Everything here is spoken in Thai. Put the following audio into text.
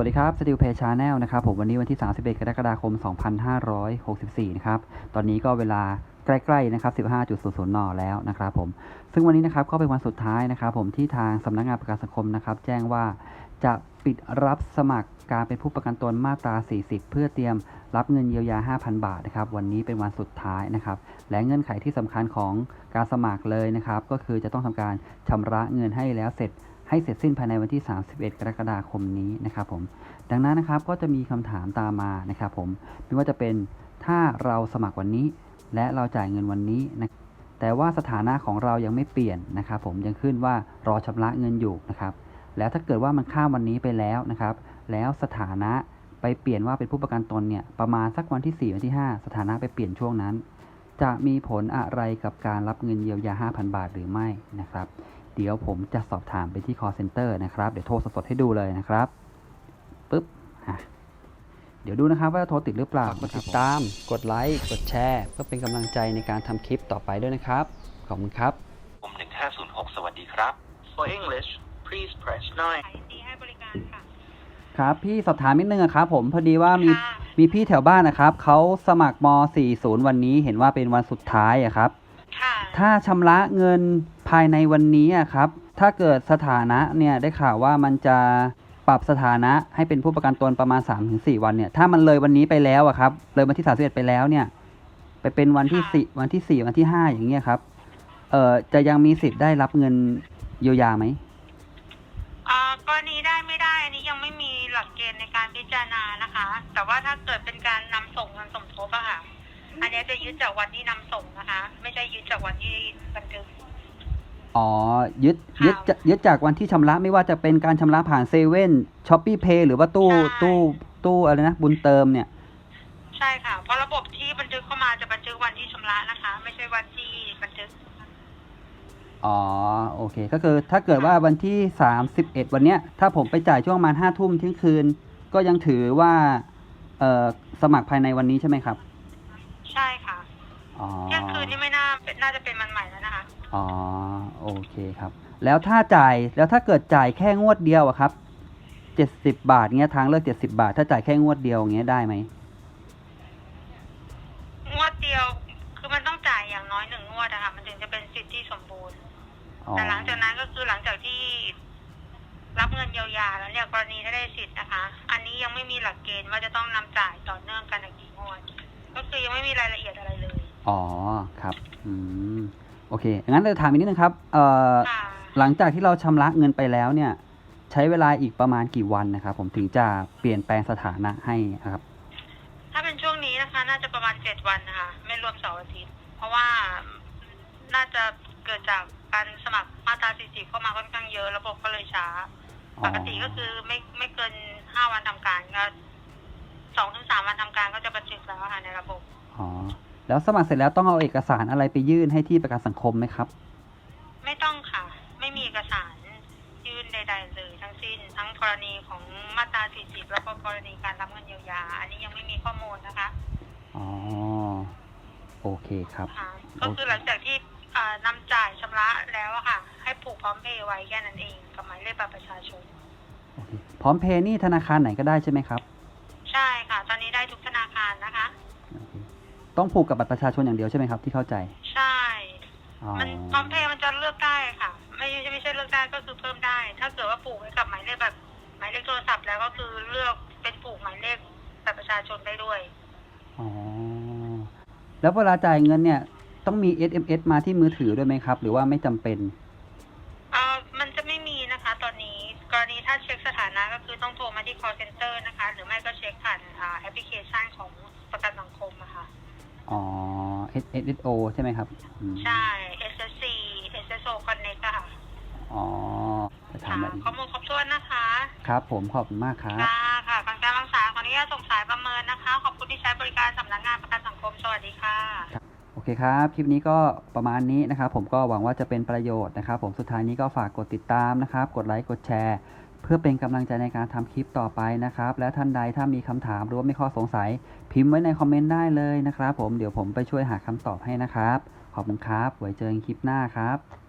วัสดีครับสติลเพชาแนลนะครับผมวันนี้วันที่ 31 กรกฎาคม 2564 นะครับ ตอนนี้ก็เวลาใกล้ๆนะครับ 15.00นแล้วนะครับผม ซึ่งวันนี้นะครับก็เป็นวันสุดท้ายนะครับผมที่ทางสำนักงานประกันสังคมนะครับ แจ้งว่าจะปิดรับสมัครการเป็นผู้ประกันตนมาตรา 40 เพื่อเตรียมรับเงินเยียวยา 5,000 บาทนะครับ วันนี้เป็นวันสุดท้ายนะครับ และเงื่อนไขที่สำคัญของการสมัครเลยนะครับ ก็คือจะต้องทำการชำระเงินให้แล้วเสร็จ ให้เสร็จสิ้นภายในวันที่ 31 กรกฎาคมนี้นะครับผม ดังนั้นนะครับก็จะมีคำถามตามมานะครับผม ไม่ว่าจะเป็นถ้าเราสมัครวันนี้ และเราจ่ายเงินวันนี้นะแต่ว่าสถานะของเรายังไม่เปลี่ยนนะครับผมยังขึ้นว่ารอชำระเงินอยู่นะครับ แล้วถ้าเกิดว่ามันข้ามวันนี้ไปแล้วนะครับ แล้วสถานะไปเปลี่ยนว่าเป็นผู้ประกันตนเนี่ยประมาณสักวันที่ 4 วันที่ 5 สถานะไปเปลี่ยนช่วงนั้น จะมีผลอะไรกับการรับเงินเยียวยา 5,000 บาทหรือไม่นะครับ เดี๋ยวผมจะสอบถามไปที่ call center นะครับ เดี๋ยวโทรสดๆให้ดูเลยนะครับปึ๊บอะเดี๋ยวดูนะครับว่าโทรติดหรือเปล่าฝากกดนะครัติบดตาม กดไลค์ กดแชร์ เพื่อเป็นกำลังใจในการทำคลิปต่อไปด้วยนะครับ ขอบคุณครับกลุ่ม1506 สวัสดีครับ For English, please press 9. ยินดีให้บริการค่ะ ครับ พี่สอบถามนิดนึงอะครับผมพอดีว่ามีค่ะมีพี่แถวบ้านนะครับเขาสมัครม 40 วันนี้เห็นว่าเป็นวันสุดท้ายอะครับค่ะถ้าชำระเงิน ภายในวันนี้อะครับ ถ้าเกิดสถานะเนี่ยได้ข่าวว่ามันจะปรับสถานะให้เป็นผู้ประกันตนประมาณ 3-4 วันเนี่ย ถ้ามันเลยวันนี้ไปแล้วอะครับ เลยวันที่31ไปแล้วเนี่ย ไปเป็นวันที่สี่วันที่4วันที่5อย่างเงี้ยครับ เอ่อจะยังมีสิทธิ์ได้รับเงินเยียวยาไหมอ่ากรณีได้ไม่ได้อันนี้ยังไม่มีหลักเกณฑ์ในการพิจารณานะคะ แต่ว่าถ้าเกิดเป็นการนำส่งเงินสมทบอะค่ะ อันนี้จะยึดจากวันที่นำส่งนะคะ ไม่ใช่ยึดจากวันที่บันทึก อ๋อยึดค่ะยึดจะยึดจากวันที่ชำระไม่ว่าจะเป็นการชำระผ่านเซเว่นช้อปปี้เพย์หรือว่าตู้ใช่ตู้ตู้อะไรนะ บุญเติมเนี่ย ใช่ค่ะ เพราะระบบที่บันทึกเข้ามาจะบันทึกวันที่ชำระนะคะ ไม่ใช่วันที่บันทึก อ๋อ โอเค ก็คือถ้าเกิดว่าวันที่ 31 วันเนี้ย ถ้าผมไปจ่ายช่วงประมาณห้าทุ่มเที่ยงคืน ก็ยังถือว่า เอ่อ สมัครภายในวันนี้ใช่ไหมครับ ใช่ค่ะอ๋อ เที่ยงคืนนี่ไม่น่าเป็นน่าจะเป็นวันใหม่แล้วนะคะ อ๋อ โอเคครับ แล้วถ้าจ่ายแล้วถ้าเกิดจ่ายแค่งวดเดียวอะครับ70บาทเงี้ยทางเลือก70บาท ถ้าจ่ายแค่งวดเดียวเงี้ยได้ไหมงวดเดียวคือมันต้องจ่ายอย่างน้อยหนึ่งงวดอะค่ะมันถึงจะเป็นสิทธิที่สมบูรณ์ อ๋อแต่หลังจากนั้นก็คือหลังจากที่ รับเงินเยียวยาแล้วเนี่ยกรณีถ้าได้สิทธิ์นะคะ อันนี้ยังไม่มีหลักเกณฑ์ว่าจะต้องนำจ่ายต่อเนื่องกันอีกกี่งวด ก็คือยังไม่มีรายละเอียดอะไรเลย อ๋อครับ อืม โอเค งั้นจะถามอีกนิดนึงครับเอ่อค่ะหลังจากที่เราชำระเงินไปแล้วเนี่ย ใช้เวลาอีกประมาณกี่วันนะครับ ผมถึงจะเปลี่ยนแปลงสถานะให้ครับ ถ้าเป็นช่วงนี้นะคะ น่าจะประมาณเจ็ดวันนะคะไม่รวมเสาร์อาทิตย์ เพราะว่าน่าจะเกิดจากการสมัครมาตรา40เข้ามาค่อนข้างเยอะระบบก็เลยช้าอ๋อปกติก็คือไม่ไม่เกินห้าวันทำการก็สองถึงสามวันทำการก็จะบันทึกแล้วค่ะในระบบอ๋อ แล้วสมัครเสร็จแล้วต้องเอาเอกสารอะไรไปยื่นให้ที่ประกันสังคมไหมครับ ไม่ต้องค่ะ ไม่มีเอกสารยื่นใด ๆ เลยทั้งสิ้น ทั้งกรณีของมาตรา 40 แล้วก็กรณีการรับเงินเยียวยา อันนี้ยังไม่มีข้อมูลนะคะ อ๋อ โอเคครับ ค่ะ ก็คือหลังจากที่อ่านำจ่ายชำระแล้วอะค่ะ ให้ผูกพร้อมเพย์ไว้แค่นั้นเองกับหมายเลขบัตรประชาชนโอเคพร้อมเพย์นี่ธนาคารไหนก็ได้ใช่ไหมครับ ใช่ค่ะ ตอนนี้ได้ทุกธนาคารนะคะโอเค ต้องผูกกับบัตรประชาชนอย่างเดียวใช่ไหมครับที่เข้าใจ ใช่ อ๋อมันพร้อมเพย์มันจะเลือกได้ค่ะ ไม่ใช่ไม่ใช่เลือกได้ก็คือเพิ่มได้ ถ้าเกิดว่าผูกไว้กับหมายเลขแบบหมายเลขโทรศัพท์แล้วก็คือเลือกเป็นผูกหมายเลขบัตรประชาชนได้ด้วย อ๋อ แล้วเวลาจ่ายเงินเนี่ย ต้องมี SMS มาที่มือถือด้วยไหมครับ หรือว่าไม่จำเป็น เอ่อมันจะไม่มีนะคะ ตอนนี้กรณีถ้าเช็คสถานะก็คือต้องโทรมาที่ call center นะคะ หรือไม่ก็เช็คผ่านอ่าแอปพลิเคชันของประกันสังคมอะค่ะ อ๋อ SSO ใช่ไหมครับอืมใช่ SSC SSO Connect อะค่ะอ๋อจะค่ะทำแบบนี้ข้อมูลครบถ้วนนะคะครับ ผมขอบคุณมากครับ ค่ะค่ะฟังการรักษาขออนุญาตส่งสายประเมินนะคะ ขอบคุณที่ใช้บริการสำนักงานประกันสังคม สวัสดีค่ะ โอเคครับ คลิปนี้ก็ประมาณนี้นะครับ ผมก็หวังว่าจะเป็นประโยชน์นะครับ ผมสุดท้ายนี้ก็ฝากกดติดตามนะครับ กดไลค์ กดแชร์ เพื่อเป็นกำลังใจในการทำคลิปต่อไปนะครับ และท่านใดถ้ามีคำถามหรือว่ามีข้อสงสัย พิมพ์ไว้ในคอมเมนต์ได้เลยนะครับ ผมเดี๋ยวผมไปช่วยหาคำตอบให้นะครับ ขอบคุณครับ ไว้เจอกันคลิปหน้าครับ